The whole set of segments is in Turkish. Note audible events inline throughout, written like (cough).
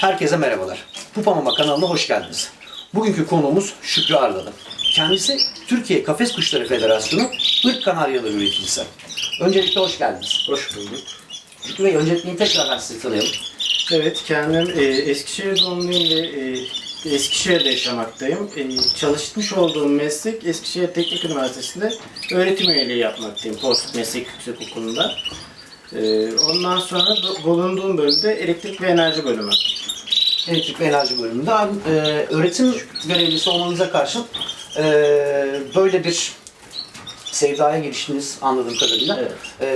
Herkese merhabalar. Pupa Mama kanalına hoş geldiniz. Bugünkü konuğumuz Şükrü Arladı. Kendisi Türkiye Kafes Kuşları Federasyonu ırk kanaryaları üreticisi. Öncelikle hoş geldiniz. Hoş bulduk. Şükrü Bey öncelikle tekrardan sizi tanıyalım. Evet, kendim e, Eskişehir doğumluyum ve e, Eskişehir'de yaşamaktayım. E, çalışmış olduğum meslek Eskişehir Teknik Üniversitesi'nde öğretim üyeliği yapmaktayım. Post Meslek Yüksek Okulu'nda. E, ondan sonra bu- bulunduğum bölümde elektrik ve enerji bölümü. Elektrik ve enerji bölümünde e, öğretim görevlisi olmanıza karşın e, böyle bir sevdaya giriştiniz anladığım kadarıyla. Evet. E,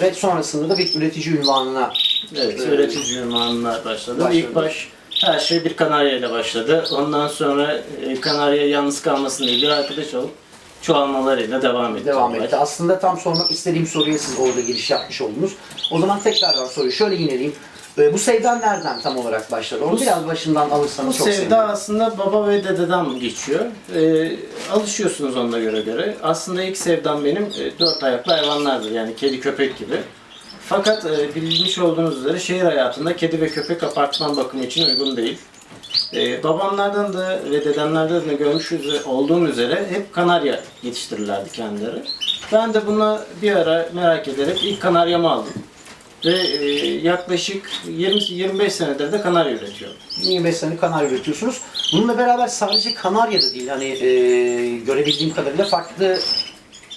ve sonrasında da bir üretici ünvanına Evet, Ee, öğretici ünvanına başladım. başladı. İlk baş her şey bir kanarya ile başladı. Ondan sonra e, kanarya yalnız kalmasın diye bir arkadaş olup çoğalmalarıyla devam etti. devam etti. Aslında tam sormak istediğim soruya siz orada giriş yapmış oldunuz. O zaman tekrardan soruyu şöyle yineleyeyim. E, bu sevda nereden tam olarak başladı? Onu Bu- biraz başından alırsanız çok sevda sevinirim. aslında baba ve dededen geçiyor. Ee, alışıyorsunuz onunla göre göre. Aslında ilk sevdam benim e, dört ayaklı hayvanlardır. Yani kedi köpek gibi. Fakat e, bilmiş olduğunuz üzere şehir hayatında kedi ve köpek apartman bakımı için uygun değil. Ee, babamlardan da ve dedemlerden de görmüş olduğum üzere hep kanarya yetiştirirlerdi kendileri. Ben de buna bir ara merak ederek ilk kanaryamı aldım. Ve e, yaklaşık 20-25 senedir de kanarya üretiyorum. 25 sene kanarya üretiyorsunuz. Bununla beraber sadece kanarya da değil. Hani e, görebildiğim kadarıyla farklı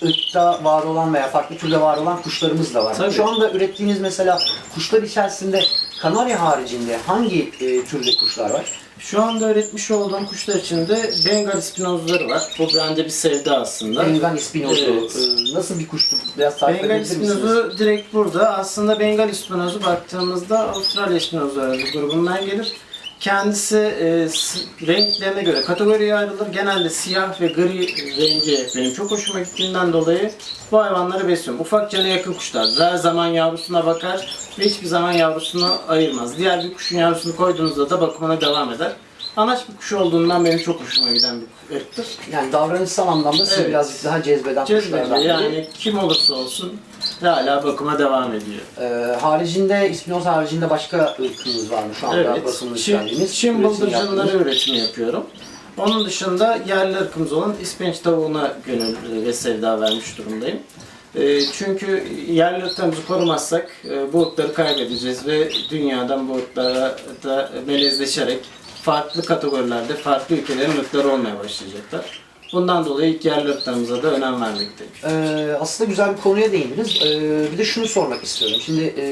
ırkta var olan veya farklı türde var olan kuşlarımız da var. Tabii. Şu anda ürettiğiniz mesela kuşlar içerisinde kanarya haricinde hangi e, türde kuşlar var? Şu anda öğretmiş olduğum kuşlar içinde Bengal ispinozları var. Bu bende bir sevda aslında. Bengal ispinozu. Evet. e, nasıl bir kuştur? Biraz tarif Bengal edebilir misiniz? ispinozu direkt burada. Aslında Bengal ispinozu baktığımızda Avustralya ispinozları grubundan gelir. Kendisi e, renklerine göre kategoriye ayrılır. Genelde siyah ve gri rengi benim çok hoşuma gittiğinden dolayı bu hayvanları besliyorum. Ufak cana yakın kuşlar. Her zaman yavrusuna bakar ve hiçbir zaman yavrusunu ayırmaz. Diğer bir kuşun yavrusunu koyduğunuzda da bakımına devam eder. Anaç bir kuş olduğundan benim çok hoşuma giden bir ırktır. Yani davranışsal anlamda sizi Evet. birazcık daha cezbeden kuşlardan Cezbedici biri. yani kim olursa olsun hala bakıma devam ediyor. Ee, haricinde, ispinoz haricinde başka ırkınız var mı şu anda Evet, basımını Çin, çıkardığınız? Çin üretim bıldırcınları yaptığınız? üretimi yapıyorum. Onun dışında yerli ırkımız olan ispenç tavuğuna gönül ve sevda vermiş durumdayım. Ee, çünkü yerli ırklarımızı korumazsak e, bu ırkları kaybedeceğiz ve dünyadan bu ırklara da melezleşerek farklı kategorilerde farklı ülkelerin ırkları olmaya başlayacaklar. Bundan dolayı ilk yerli ırklarımıza da önem vermekteyim. Ee, aslında güzel bir konuya değindiniz. Ee, bir de şunu sormak istiyorum. Şimdi e,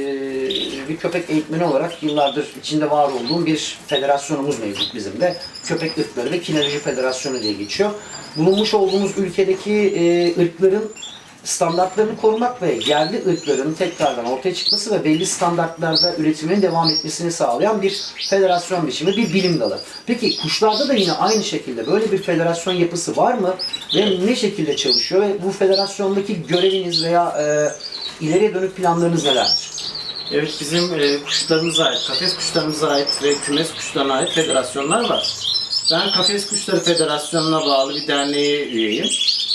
bir köpek eğitmeni olarak yıllardır içinde var olduğum bir federasyonumuz mevcut bizim de. Köpek ırkları ve kinoloji federasyonu diye geçiyor. Bulunmuş olduğumuz ülkedeki e, ırkların standartlarını korumak ve yerli ırkların tekrardan ortaya çıkması ve belli standartlarda üretimin devam etmesini sağlayan bir federasyon biçimi, bir bilim dalı. Peki kuşlarda da yine aynı şekilde böyle bir federasyon yapısı var mı? Ve ne şekilde çalışıyor? Ve bu federasyondaki göreviniz veya e, ileriye dönük planlarınız nelerdir? Evet bizim e, kuşlarımıza ait, kafes kuşlarımıza ait ve kümes kuşlarına ait federasyonlar var. Ben Kafes Kuşları Federasyonu'na bağlı bir derneğe üyeyim.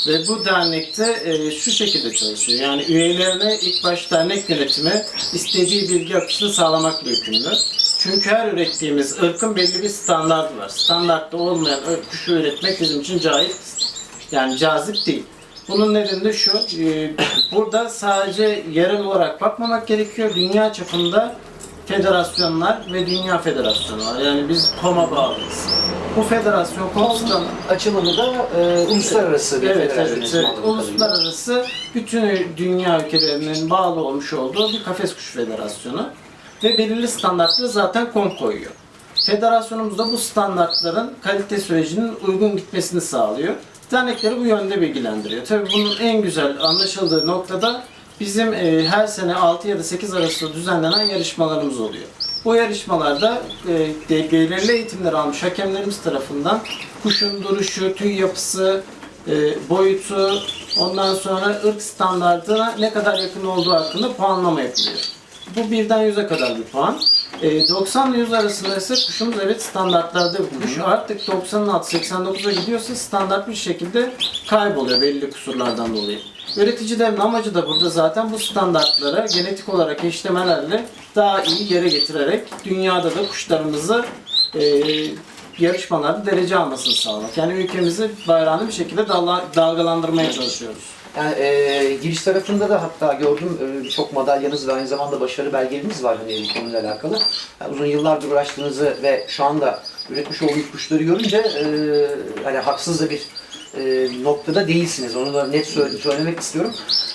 Ve bu dernekte e, şu şekilde çalışıyor. Yani üyelerine ilk baş dernek yönetimi istediği bilgi akışını sağlamakla yükümlü. Çünkü her ürettiğimiz ırkın belli bir standartı var. Standartta olmayan ırk kuşu üretmek bizim için caiz, yani cazip değil. Bunun nedeni de şu, e, burada sadece yerel olarak bakmamak gerekiyor. Dünya çapında federasyonlar ve dünya federasyonu var. Yani biz KOM'a bağlıyız. Bu federasyon KOM'dan Açılımı da e, uluslararası bir Evet, federasyon. evet, evet. Uluslararası bütün dünya ülkelerinin bağlı olmuş olduğu bir kafes kuş federasyonu ve belirli standartları zaten KOM koyuyor. Federasyonumuz da bu standartların kalite sürecinin uygun gitmesini sağlıyor. Dernekleri bu yönde bilgilendiriyor. Tabii bunun en güzel anlaşıldığı noktada bizim e, her sene 6 ya da 8 arasında düzenlenen yarışmalarımız oluyor. Bu yarışmalarda e, belirli eğitimler almış hakemlerimiz tarafından kuşun duruşu, tüy yapısı, e, boyutu, ondan sonra ırk standartına ne kadar yakın olduğu hakkında puanlama yapılıyor. Bu birden yüze kadar bir puan. E, 90 ile 100 arasında ise kuşumuz evet standartlarda bir kuş. Artık 90'ın altı 89'a gidiyorsa standart bir şekilde kayboluyor belli kusurlardan dolayı. Üreticilerin amacı da burada zaten bu standartlara genetik olarak eşlemelerle daha iyi yere getirerek dünyada da kuşlarımızı e, yarışmalarda derece almasını sağlamak. Yani ülkemizi bayrağını bir şekilde dalla- dalgalandırmaya çalışıyoruz. Yani e, giriş tarafında da hatta gördüm e, birçok madalyanız ve aynı zamanda başarı belgeleriniz var hani bu konuyla alakalı. Yani uzun yıllardır uğraştığınızı ve şu anda üretmiş olduğunuz kuşları görünce e, hani haksız da bir e, noktada değilsiniz. Onu da net söyle- söylemek istiyorum.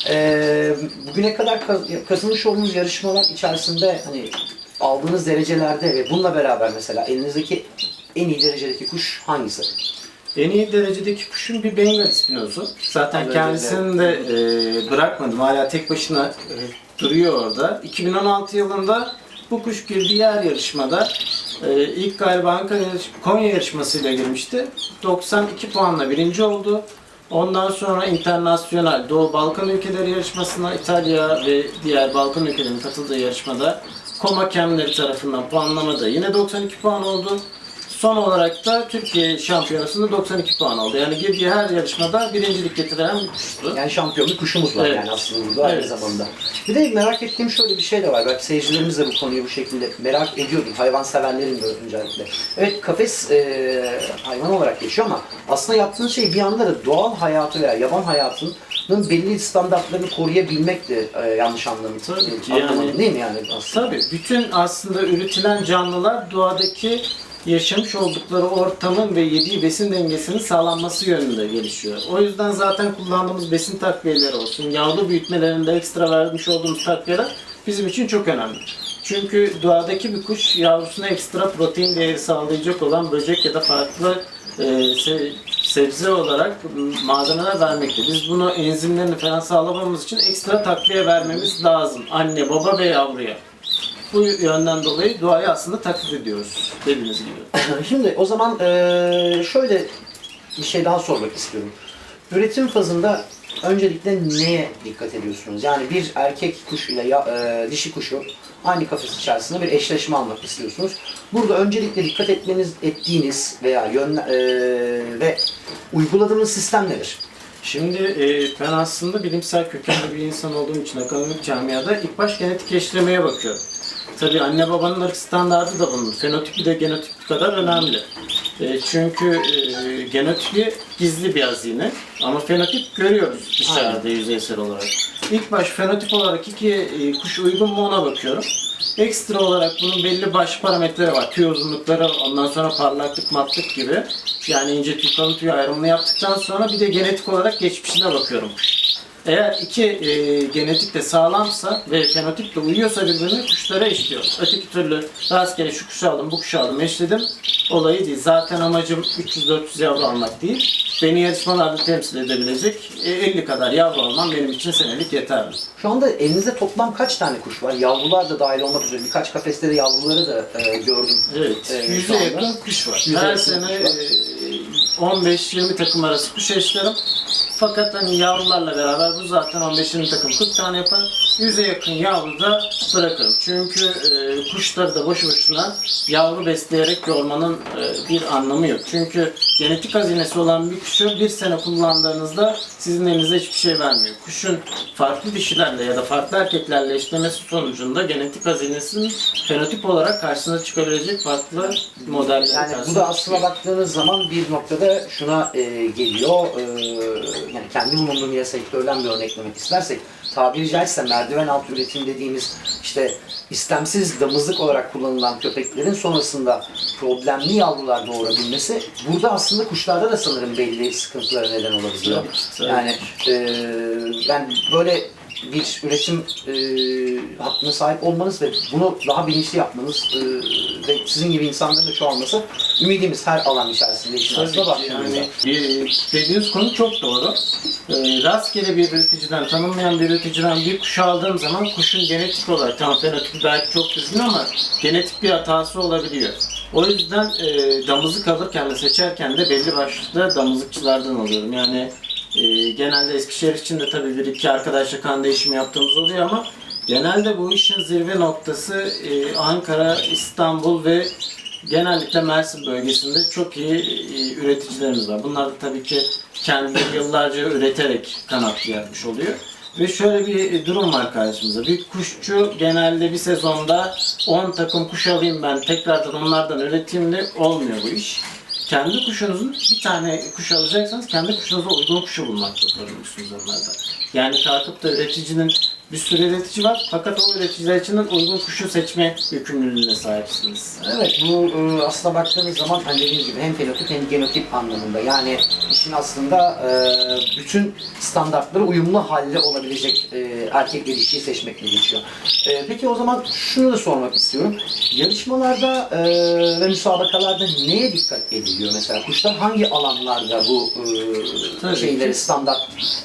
E, bugüne kadar kaz- kazanmış olduğunuz yarışmalar içerisinde hani aldığınız derecelerde ve bununla beraber mesela elinizdeki en iyi derecedeki kuş hangisi? En iyi derecedeki kuşun bir Bengal ispinozu. Zaten kendisini de e, bırakmadım. Hala tek başına e, duruyor orada. 2016 yılında bu kuş bir diğer yarışmada e, ilk galiba Ankara yarış- Konya yarışmasıyla girmişti. 92 puanla birinci oldu. Ondan sonra internasyonel Doğu Balkan ülkeleri yarışmasına İtalya ve diğer Balkan ülkelerinin katıldığı yarışmada Koma Kemleri tarafından puanlamada yine 92 puan oldu. Son olarak da Türkiye şampiyonasında 92 puan oldu. Yani girdiği her yarışmada birincilik getiren bir kuştu. Yani şampiyonluk kuşumuz var Evet. yani aslında aynı Evet. zamanda. Bir de merak ettiğim şöyle bir şey de var. Belki seyircilerimiz de bu konuyu bu şekilde merak ediyordur. Hayvan severlerin de özellikle. Evet kafes e, hayvan olarak geçiyor ama aslında yaptığınız şey bir anda da doğal hayatı veya yaban hayatının belli standartlarını koruyabilmek de e, yanlış anlamadım. Tabii ki Anlamadım yani- değil mi yani aslında? Tabii bütün aslında üretilen canlılar doğadaki yaşamış oldukları ortamın ve yediği besin dengesinin sağlanması yönünde gelişiyor. O yüzden zaten kullandığımız besin takviyeleri olsun, yavru büyütmelerinde ekstra vermiş olduğumuz takviyeler bizim için çok önemli. Çünkü doğadaki bir kuş yavrusuna ekstra protein değeri sağlayacak olan böcek ya da farklı e, se- sebze olarak malzemeler vermekte. Biz bunu enzimlerini falan sağlamamız için ekstra takviye vermemiz lazım. Anne, baba ve yavruya. Bu yönden dolayı doğayı aslında taklit ediyoruz dediğiniz gibi. (laughs) Şimdi o zaman eee, şöyle bir şey daha sormak istiyorum. Üretim fazında öncelikle neye dikkat ediyorsunuz? Yani bir erkek kuş ile ya- eee, dişi kuşu aynı kafes içerisinde bir eşleşme almak istiyorsunuz. Burada öncelikle dikkat etmeniz ettiğiniz veya yön eee, ve uyguladığınız sistem nedir? Şimdi e, ben aslında bilimsel kökenli bir insan olduğum için akademik camiada ilk baş genetik eşlemeye bakıyorum. Tabii anne babanın ırk standardı da bunun. Fenotipi de genotipi kadar önemli. E, çünkü e, genotipi gizli bir hazine ama fenotip görüyoruz dışarıda yüzeysel olarak. İlk baş fenotip olarak iki e, kuş uygun mu ona bakıyorum. Ekstra olarak bunun belli baş parametreleri var. Tüy uzunlukları, ondan sonra parlaklık, matlık gibi. Yani ince tüy, kalın tüy ayrımını yaptıktan sonra bir de genetik olarak geçmişine bakıyorum. Eğer iki e, genetik de sağlamsa ve fenotip de uyuyorsa birbirine kuşlara eşliyor. Öteki türlü rastgele şu kuşu aldım, bu kuşu aldım, eşledim olayı değil. Zaten amacım 300-400 yavru almak değil. Beni yarışmalarda temsil edebilecek e, 50 kadar yavru almam benim için senelik yeterli. Şu anda elinizde toplam kaç tane kuş var? Yavrular da dahil olmak üzere birkaç kafeste de yavruları da eee, gördüm. Evet, şu yüze yakın kuş var. Her sene kuş var. e, 15-20 takım arası kuş eşlerim. Fakat hani yavrularla beraber bu zaten 15-20 takım 40 tane yapar. Yüze yakın yavru da bırakırım. Çünkü e, kuşları da boşu boşuna yavru besleyerek yormanın e, bir anlamı yok. Çünkü genetik hazinesi olan bir kuşu bir sene kullandığınızda sizin elinize hiçbir şey vermiyor. Kuşun farklı dişilerle ya da farklı erkeklerle eşlemesi sonucunda genetik hazinesinin fenotip olarak karşısına çıkabilecek farklı modeller Yani bu da çıkıyor. baktığınız zaman bir noktada şuna e, geliyor. E, yani kendi bulunduğum yer sektörden bir örneklemek istersek tabiri caizse merdiven altı üretim dediğimiz işte istemsiz damızlık olarak kullanılan köpeklerin sonrasında problemli yavrular doğurabilmesi burada aslında kuşlarda da sanırım belli sıkıntılara neden olabiliyor. Yani e, yani böyle bir üretim e, hakkına sahip olmanız ve bunu daha bilinçli yapmanız e, ve sizin gibi insanların da çoğalması ümidimiz her alan içerisinde işin baktığımızda. yani e, dediğiniz konu çok doğru. E, rastgele bir üreticiden, tanınmayan bir üreticiden bir kuş aldığım zaman kuşun genetik olarak, tam fenotipi belki çok düzgün ama genetik bir hatası olabiliyor. O yüzden e, damızlık alırken de seçerken de belli başlı damızlıkçılardan alıyorum. Yani e, genelde Eskişehir için de tabii bir iki arkadaşla kan değişimi yaptığımız oluyor ama Genelde bu işin zirve noktası e, Ankara, İstanbul ve genellikle Mersin bölgesinde çok iyi e, üreticilerimiz var. Bunlar da tabii ki kendileri yıllarca üreterek kanat yapmış oluyor. Ve şöyle bir durum var karşımızda. Bir kuşçu genelde bir sezonda 10 takım kuş alayım ben tekrardan onlardan üreteyim de olmuyor bu iş. Kendi kuşunuzun bir tane kuş alacaksanız kendi kuşunuza uygun kuşu bulmakta zorundasınız onlarda. Yani kalkıp da üreticinin bir sürü üretici var fakat o üreticiler için de uygun kuşu seçme yükümlülüğüne sahipsiniz. Evet bu e, aslında baktığınız zaman hani dediğim gibi hem fenotip hem genotip anlamında yani işin aslında e, bütün standartlara uyumlu halde olabilecek e, erkek ve dişiyi seçmekle geçiyor. E, peki o zaman şunu da sormak istiyorum. Yarışmalarda e, ve müsabakalarda neye dikkat ediliyor mesela? Kuşlar hangi alanlarda bu e, şeyleri standart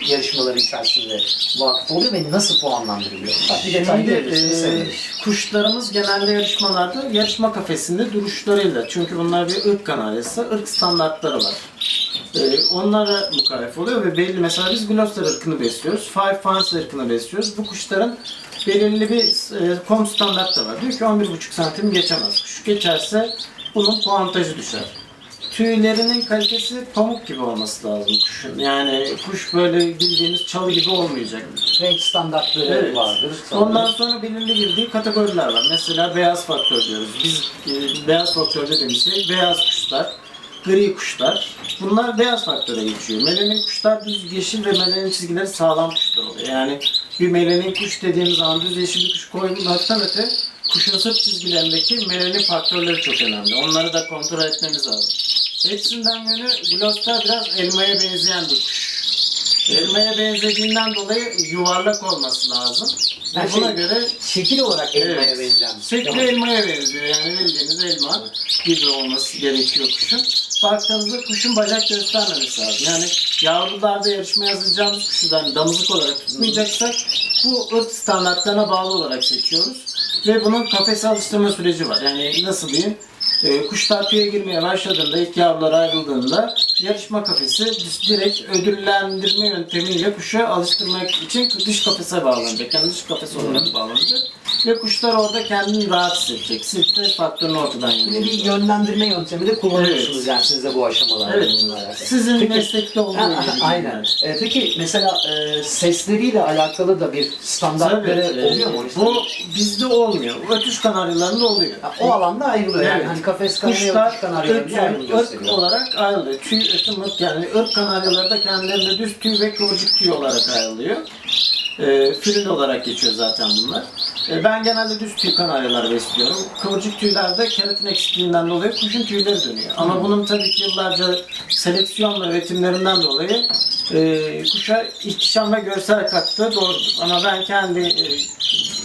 yarışmaları içerisinde vakıf oluyor ve nasıl puanlandırılıyor? Bak bir detay Şimdi e, kuşlarımız genelde yarışmalarda yarışma kafesinde duruşlarıyla. Çünkü bunlar bir ırk kanaryası, ırk standartları var. E, onlara mukayef oluyor ve belli mesela biz Gloucester ırkını besliyoruz. Five Fans ırkını besliyoruz. Bu kuşların belirli bir e, kom standart da var. Diyor ki 11,5 santim geçemez. Kuş geçerse bunun puantajı düşer. Tüylerinin kalitesi pamuk gibi olması lazım kuşun. Yani kuş böyle bildiğiniz çalı gibi olmayacak. renk standartları Evet. vardır. Ondan sonra belirli girdiği kategoriler var. Mesela beyaz faktör diyoruz. Biz e, beyaz faktör dediğimiz şey beyaz kuşlar, gri kuşlar. Bunlar beyaz faktöre geçiyor. Melanin kuşlar düz yeşil ve melanin çizgileri sağlam kuşlar oluyor. Yani bir melanin kuş dediğimiz zaman düz yeşil bir kuş koymaktan öte kuşun sırt çizgilerindeki melanin faktörleri çok önemli. Onları da kontrol etmemiz lazım. Hepsinden yönü Glock'ta biraz elmaya benzeyen bir kuş. Elmaya benzediğinden dolayı yuvarlak olması lazım. Ve Yani buna şey- göre Şekil olarak elmaya Evet. benzeyen. şekli elmaya benziyor. Yani bildiğiniz elma gibi olması gerekiyor kuşun. Baktığınızda kuşun bacak göstermemesi lazım. Yani yavrularda yarışmaya yazacağımız kuşu da hani damızlık olarak tutmayacaksak bu ırk standartlarına bağlı olarak seçiyoruz. Ve bunun kafese alıştırma süreci var. Yani nasıl diyeyim? E, kuşlar tüye girmeye başladığında, ilk yavrular ayrıldığında yarışma kafesi direkt ödüllendirme yöntemiyle kuşa alıştırmak için dış kafese bağlanacak. Yani dış kafes olarak bağlanacak. Ve kuşlar orada kendini rahat hissedecek. Stres faktörünü ortadan Yine bir yönlendirme yöntemi de kullanıyorsunuz Evet. yani siz de bu aşamalarda. Evet. Sizin Peki- meslekte olduğu Ha, gibi. Aynen. yani. Ee, peki mesela e, sesleriyle alakalı da bir standartları Tabii, e, oluyor mu? Bu bizde olmuyor. Ötüş kanaryalarında oluyor. Ha, o alanda ayrılıyor yani. Evet. Hani kafes kanarya, kuş kanarya olarak ayrılıyor. Tüy, ırk yani ırk kanaryaları da kendilerinde düz tüy ve kıvırcık tüy olarak ayrılıyor. E, fil olarak geçiyor zaten bunlar. E, ben genelde düz tüy kanaryalar besliyorum. Kıvırcık tüylerde keratin eksikliğinden dolayı kuşun tüyleri dönüyor. Ama bunun tabii ki yıllarca seleksiyon ve üretimlerinden dolayı e, kuşa ihtişam ve görsel kattığı doğrudur. Ama ben kendi e,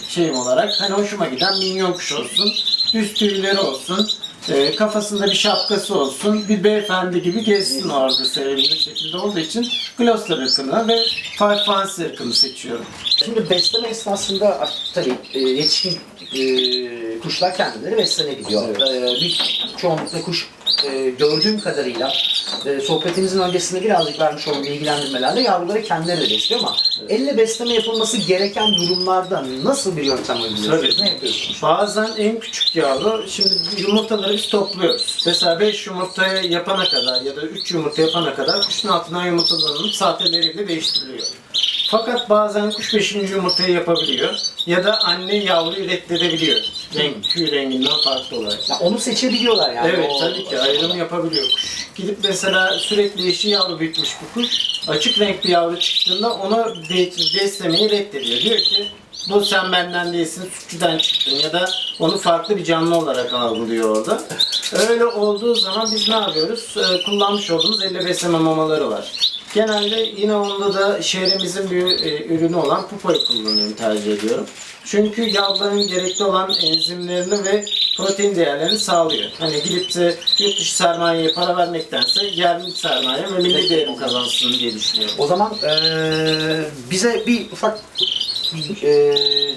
şeyim olarak hani hoşuma giden minyon kuş olsun, düz tüyleri olsun, e, kafasında bir şapkası olsun, bir beyefendi gibi gezsin orada sevimli şekilde olduğu için Gloucester ırkını ve Five Fancy ırkını seçiyorum. Şimdi besleme esnasında tabii e, yetişkin e, kuşlar kendileri beslenebiliyor. E, bir çoğunlukla kuş e, gördüğüm kadarıyla e, sohbetimizin öncesinde birazcık vermiş olduğum bilgilendirmelerle yavruları kendileri de besliyor ama elle besleme yapılması gereken durumlarda nasıl bir yöntem uyguluyorsunuz? Tabii. Ne yapıyorsunuz? Bazen en küçük yavru, şimdi yumurtaları biz topluyoruz. Mesela 5 yumurtaya yapana kadar ya da 3 yumurta yapana kadar kuşun altından yumurtalarının saateleriyle değiştiriliyor. Fakat bazen kuş 5. yumurtayı yapabiliyor ya da anne yavruyu reddedebiliyor. Renk, tüy renginden farklı olarak. Ya onu seçebiliyorlar yani. Evet o- tabii ki ayrım yapabiliyor kuş. Gidip mesela sürekli yeşil yavru büyütmüş bu kuş. Açık renk bir yavru çıktığında be- beslemeyi reddediyor. Diyor ki bu sen benden değilsin, sütçüden çıktın ya da onu farklı bir canlı olarak algılıyor orada. Öyle olduğu zaman biz ne yapıyoruz? Ee, kullanmış olduğumuz elle besleme mamaları var. Genelde yine onda da şehrimizin bir e, ürünü olan pupoyu kullanıyorum, tercih ediyorum. Çünkü yavruların gerekli olan enzimlerini ve protein değerlerini sağlıyor. Hani gidip de yurt dışı sermayeye para vermektense yerli sermaye ve milli değerim kazansın diye düşünüyorum. O zaman eee, bize bir ufak eee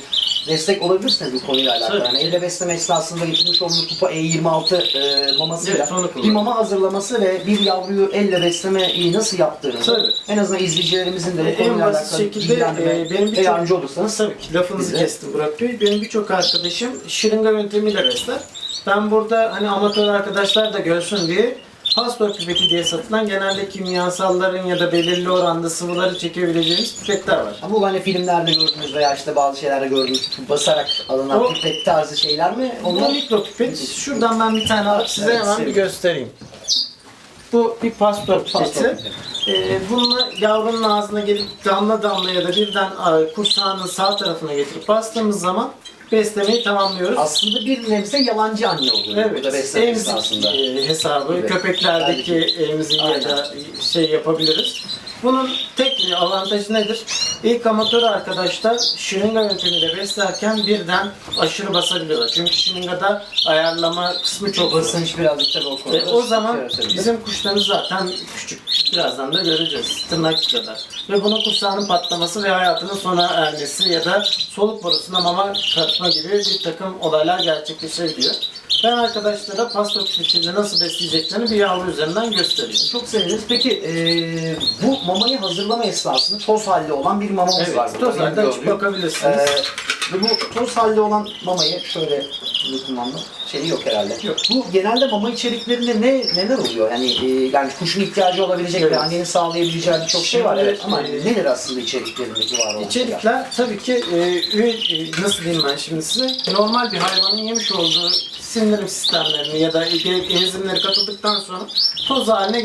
destek olabilirsiniz bu konuyla alakalı. Tabii Yani ki. elde besleme esnasında getirmiş olduğunuz kupa E26 e, mamasıyla Evet, onu bir mama hazırlaması ve bir yavruyu elle beslemeyi nasıl yaptığınızı Tabii. en azından izleyicilerimizin de bu En konuyla basit alakalı şekilde bilgilendirmeye e, benim birçok yardımcı olursanız tabii ki lafınızı bize- kestim Burak Bey. Benim birçok arkadaşım şırınga yöntemiyle besler. Ben burada hani amatör arkadaşlar da görsün diye pastör pipeti diye satılan genelde kimyasalların ya da belirli oranda sıvıları çekebileceğiniz pipetler var. Ama bu hani filmlerde gördüğünüz veya işte bazı şeylerde gördüğünüz basarak alınan O- pipet tarzı şeyler mi? Onlar Onlar mikro pipet. Şuradan ben bir tane alıp size Evet, hemen bir sevdim. göstereyim. Bu bir pastör Pastör pipeti. pipeti. Ee, bununla yavrunun ağzına gelip damla damla ya da birden e, kursağının sağ tarafına getirip bastığımız zaman beslemeyi tamamlıyoruz. aslında bir nebze yalancı anne oluyor Evet, burada besleme emzik esnasında. e, hesabı, Evet. köpeklerdeki emziği ya da şey yapabiliriz. Bunun tek bir avantajı nedir? İlk amatör arkadaşlar şırınga yöntemiyle beslerken birden aşırı basabiliyorlar. Çünkü şırıngada ayarlama kısmı çok. Basınç birazcık tabii o konuda. E, o zaman yaratabilir. bizim kuşlarımız zaten küçük. Birazdan da göreceğiz. Tırnak kadar. Ve bunun kursağının patlaması ve hayatının sona ermesi ya da soluk borusuna mama katma gibi bir takım olaylar gerçekleşebiliyor. Ben arkadaşlara pasta tüfeğiyle nasıl besleyeceklerini bir yavru üzerinden göstereyim. Çok seviniriz. Peki eee, bu mamayı hazırlama esnasında toz halde olan bir mamamız Evet, var. açıp gördüğüm. bakabilirsiniz. Ve bu toz halde olan mamayı şöyle dokunmamda şeyi yok herhalde. Yok. Bu genelde mama içeriklerinde ne neler oluyor? Yani eee, yani kuşun ihtiyacı olabilecek Evet. ve annenin sağlayabileceği birçok şey var evet ama eee, nedir aslında içeriklerindeki var olan şeyler? İçerikler tabii ki e, üye, e, nasıl diyeyim ben şimdi size normal bir hayvanın yemiş olduğu sindirim sistemlerini ya da gerekli enzimleri katıldıktan sonra toz haline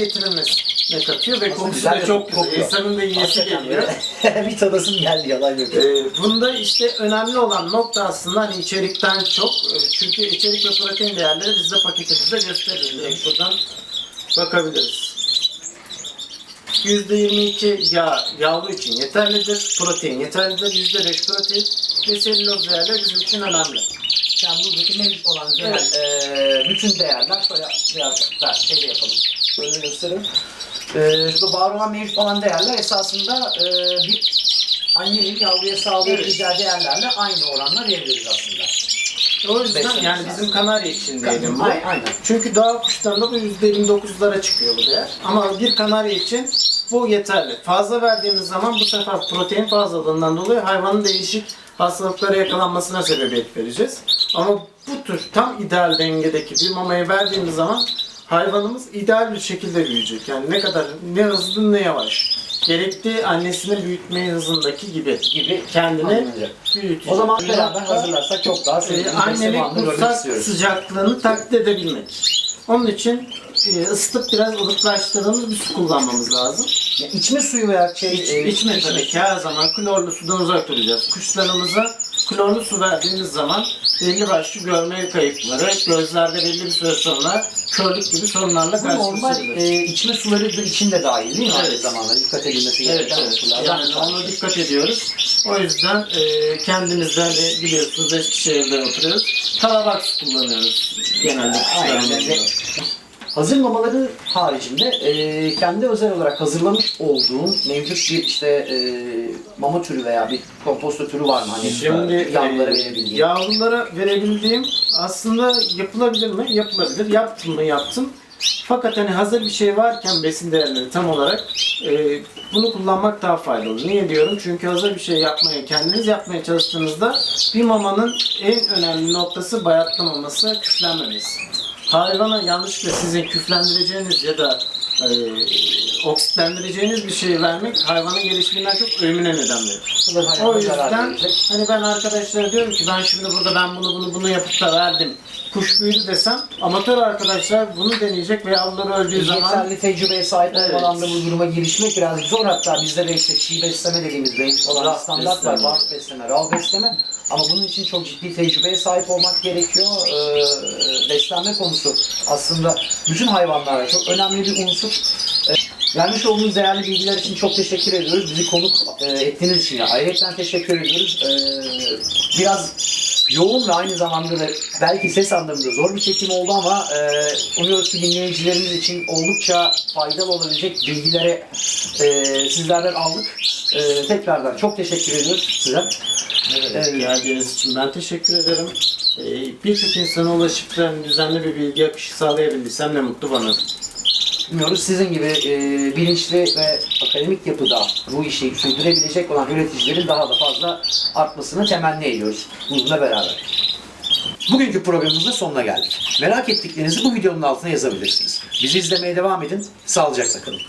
getirilmesine katıyor ve Aslında kokusu güzel da de çok kokuyor. İnsanın da yiyesi geliyor. (laughs) bir tadasım geldi yalan yok. E, bunda işte önemli olan nokta aslında hani içerikten çok e, çünkü içerik ve protein değerleri bizde paketimizde gösteriliyor. Direkt Şuradan bakabiliriz. %22 yağ yavru için yeterlidir. Protein yeterlidir. %5 protein ve selüloz değerleri bizim için önemli. Yani buradaki mevcut olan genel Evet. eee, bütün değerler şöyle biraz daha şeyde yapalım. Şöyle göstereyim. Eee şurada var olan mevcut olan değerler esasında eee, bir annenin yavruya sağlayabileceği değerlerle aynı oranla verebiliriz aslında. O yüzden Beslenmesi yani bizim kanarya için diyelim bu. Aynen. Çünkü doğa kuşlarında bu %29'lara çıkıyor bu değer. Ama bir kanarya için bu yeterli. Fazla verdiğimiz zaman bu sefer protein fazlalığından dolayı hayvanın değişik hastalıklara yakalanmasına sebebiyet vereceğiz. Ama bu tür tam ideal dengedeki bir mamayı verdiğimiz zaman hayvanımız ideal bir şekilde büyüyecek. Yani ne kadar ne hızlı ne yavaş. Gerektiği annesini büyütme hızındaki gibi Gibi kendini büyütecek. O zaman beraber hazırlarsak çok daha ee, görmek kursak istiyoruz. sıcaklığını taklit edebilmek. Onun için ısıtıp biraz ılıklaştırdığımız bir su kullanmamız lazım. Ya içme suyu veya şey, İç, eee, içme tabii ki her zaman klorlu sudan uzak duracağız. Kuşlarımıza klorlu su verdiğimiz zaman belli başlı görme kayıpları, gözlerde belli bir süre sonra körlük gibi sorunlarla karşılaşabilir. eee, içme suları da içinde dahil değil mi? Aynı Evet. zamanda dikkat edilmesi Evet, gereken evet. unsurlardan Yani ona dikkat ediyoruz. O yüzden e, kendimizden de biliyorsunuz Eskişehir'de oturuyoruz. Talabaks kullanıyoruz genelde Aynen. Kuşlarımızda. Hazır mamaları haricinde e, kendi özel olarak hazırlamış olduğum mevcut bir işte e, mama türü veya bir komposto türü var mı? Hani Şimdi yavrulara e, verebildiğim. yavrulara verebildiğim aslında yapılabilir mi? Yapılabilir. Yaptım mı? Yaptım. Fakat hani hazır bir şey varken besin değerleri tam olarak e, bunu kullanmak daha faydalı. Niye diyorum? Çünkü hazır bir şey yapmaya, kendiniz yapmaya çalıştığınızda bir mamanın en önemli noktası bayatlamaması, küflenmemesi. Hayvana yanlışlıkla sizin küflendireceğiniz ya da e, oksitlendireceğiniz bir şey vermek hayvanın gelişiminden çok ölümüne neden verir. Bu da hayvana O zarar yüzden verecek. hani ben arkadaşlara diyorum ki ben şimdi burada ben bunu bunu bunu yapıp da verdim. Kuş büyüdü desem amatör arkadaşlar bunu deneyecek ve yavruları öldüğü zaman Yeterli tecrübeye sahip Evet. olmadan da bu duruma girişmek birazcık zor. Hatta bizde de işte çiğ besleme dediğimiz renk olan standart var. besleme. Raw besleme, raw besleme. Ama bunun için çok ciddi tecrübeye sahip olmak gerekiyor. Ee, beslenme konusu aslında bütün hayvanlarda çok önemli bir unsur. Ee, vermiş olduğunuz değerli bilgiler için çok teşekkür ediyoruz. Bizi konuk e, ettiğiniz için ayrıca teşekkür ediyoruz. Ee, biraz yoğun ve aynı zamanda da belki ses anlamında zor bir çekim oldu ama e, umuyoruz ki dinleyicilerimiz için oldukça faydalı olabilecek bilgileri e, sizlerden aldık. E, tekrardan çok teşekkür ediyoruz size. Evet. geldiğiniz için ben teşekkür ederim. Ee, Birçok insana ulaşıp da düzenli bir bilgi akışı sağlayabildiysem ne mutlu bana. Umuyoruz sizin gibi e, bilinçli ve akademik yapıda bu işi sürdürebilecek olan üreticilerin daha da fazla artmasını temenni ediyoruz bununla beraber. Bugünkü programımızın sonuna geldik. Merak ettiklerinizi bu videonun altına yazabilirsiniz. Bizi izlemeye devam edin. Sağlıcakla kalın.